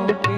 মুখে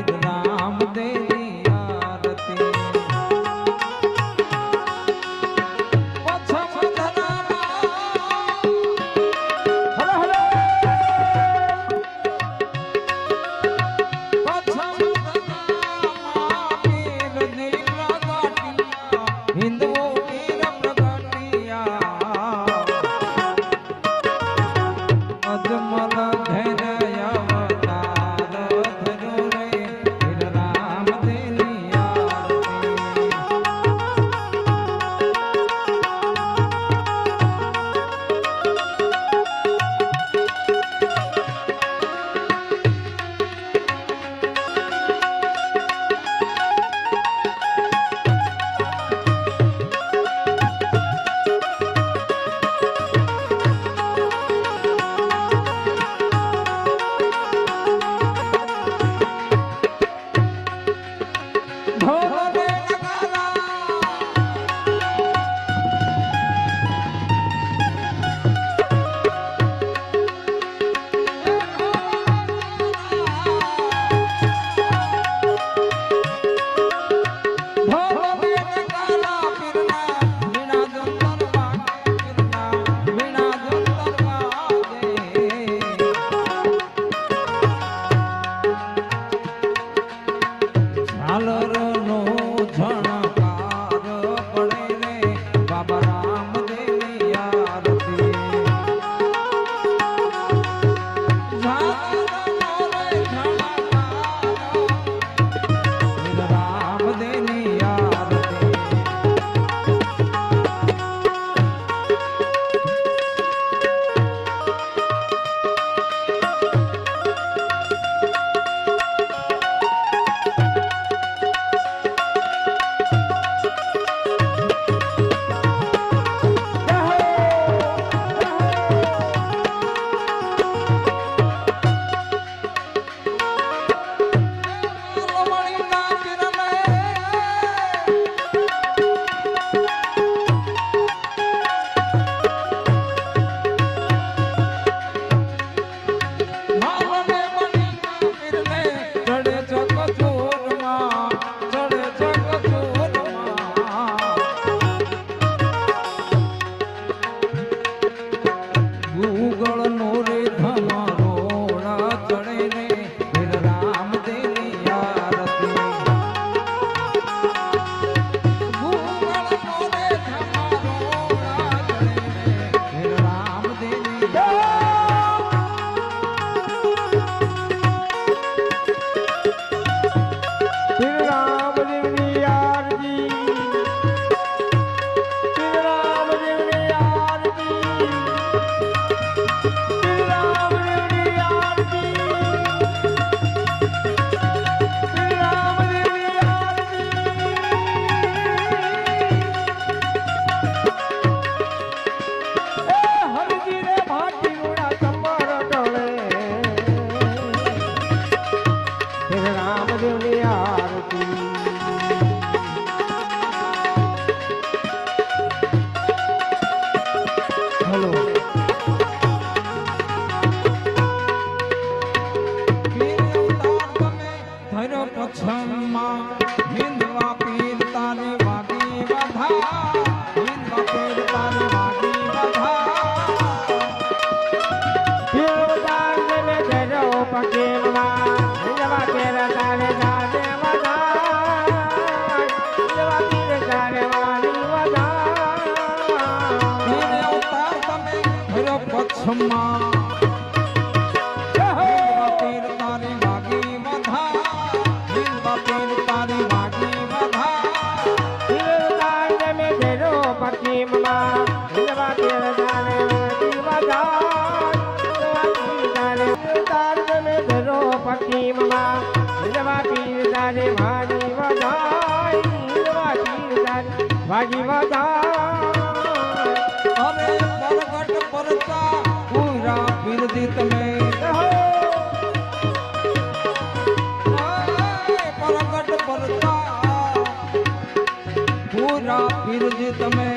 તમે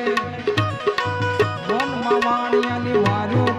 મન વાણિયાની વાર્યું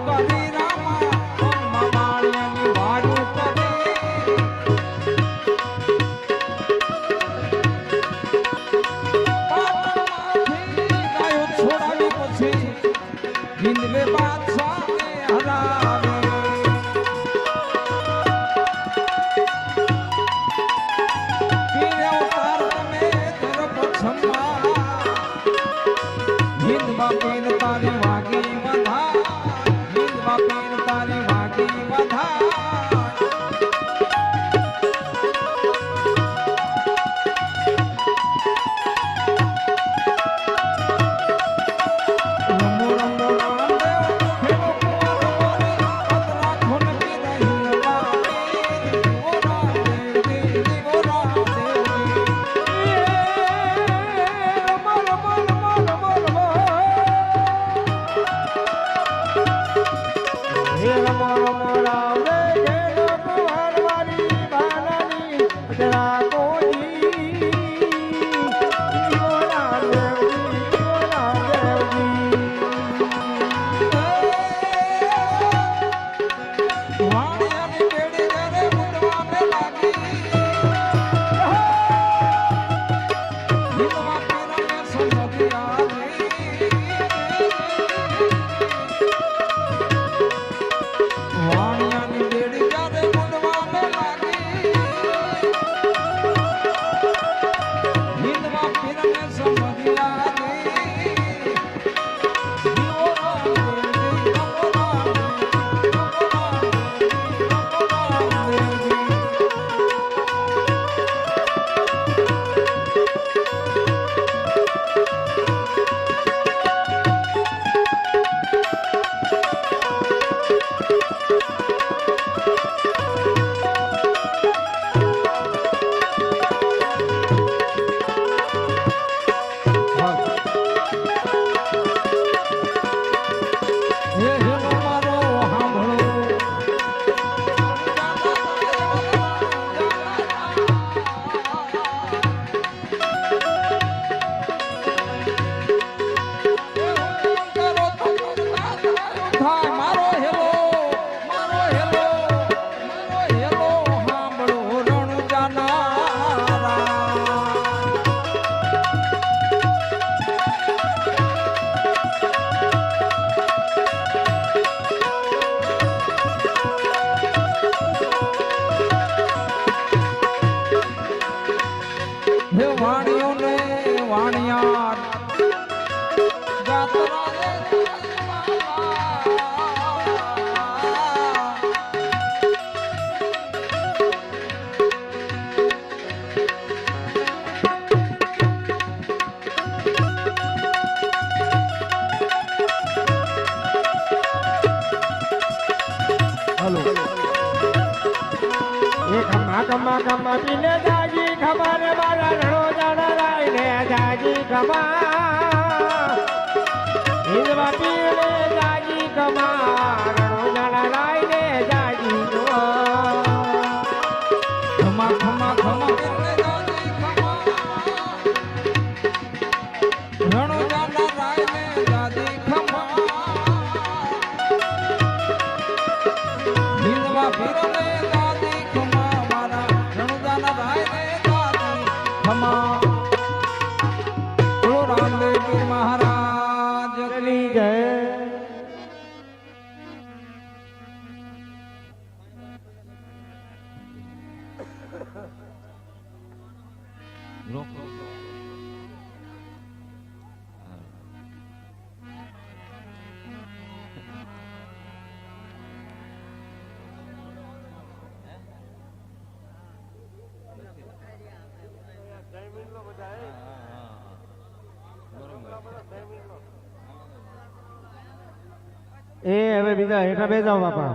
હવે બીજા હેઠા બે જાઓ બાપા.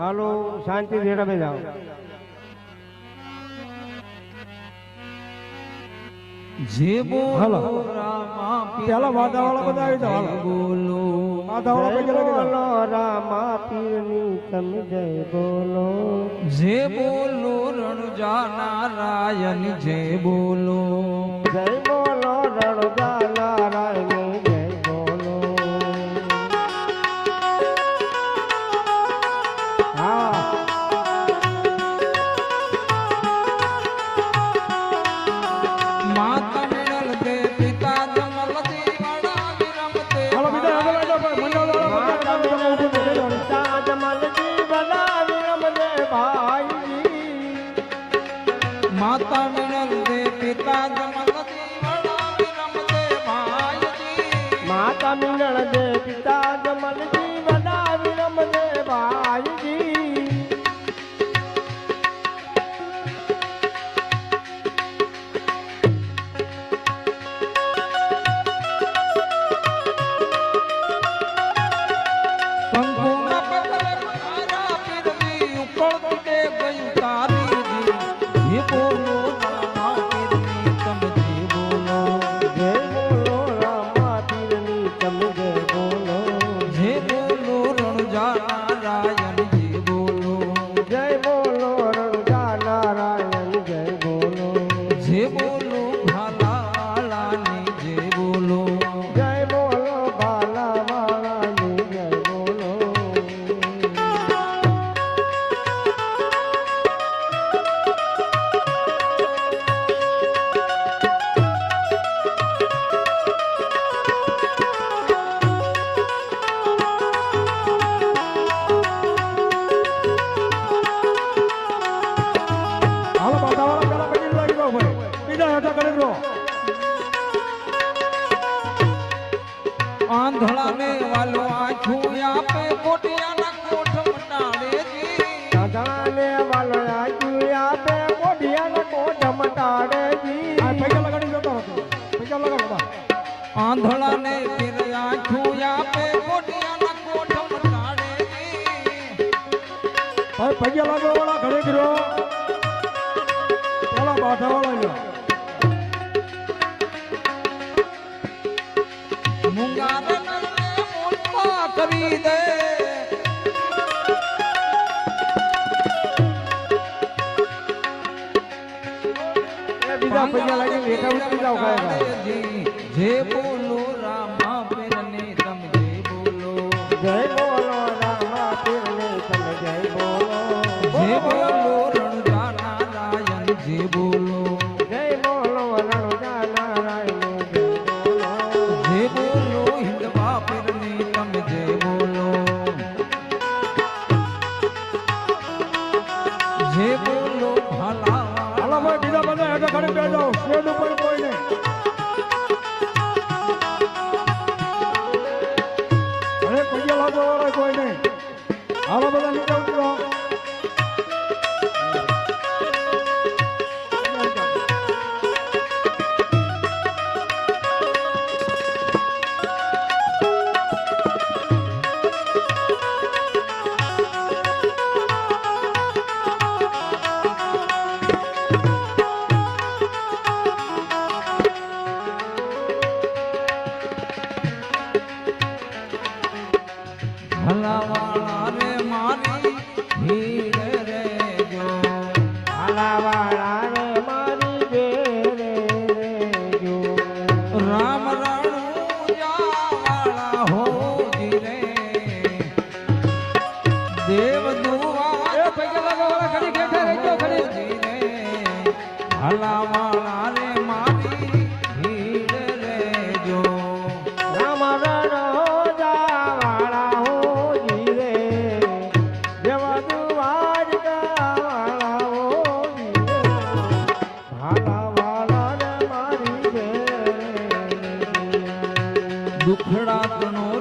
હાલો શાંતિ હેઠા બે જાઓ જે બોલો પેલા વાદાવાળા બધા આવી જાઓ બોલો વાદાવાળા રામા પીરની તમે જય બોલો. જે બોલો રણજાના રાયન જે બોલો. જે બોલ પાછું આપે કોટિયાના કોઠ મટાડે જી દાદાને વાલો આજુ આપે કોટિયાના કોઠ મટાડે જી. આ પૈસા લગાડી જતો હતો પૈસા લગાડો આંધળાને ફેર આખું આપે કોટિયાના કોઠ મટાડે વાળા ઘરે ગયો પેલા બાઠા વાળા બીજા પૈયા લાગી લેખા ઉતરી જાવ ખાય બોલો રામા જય બોલો જય બોલો બોલાવા દુખડા તનો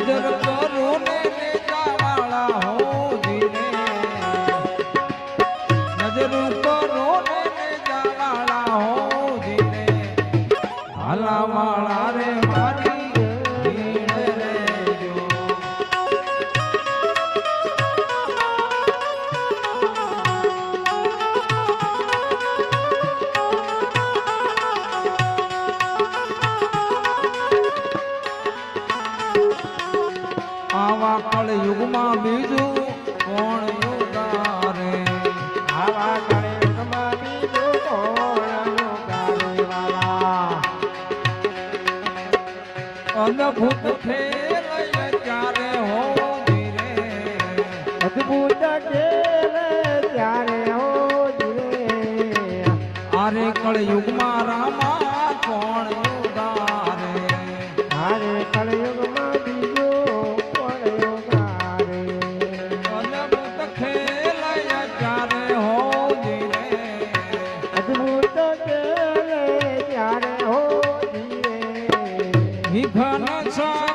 Adar અદ્ભુત ખેલ ત્યારે હો ધીરે અદ્ભુત ખેલ ત્યારે કળયુગમાં રામા વિઘન સા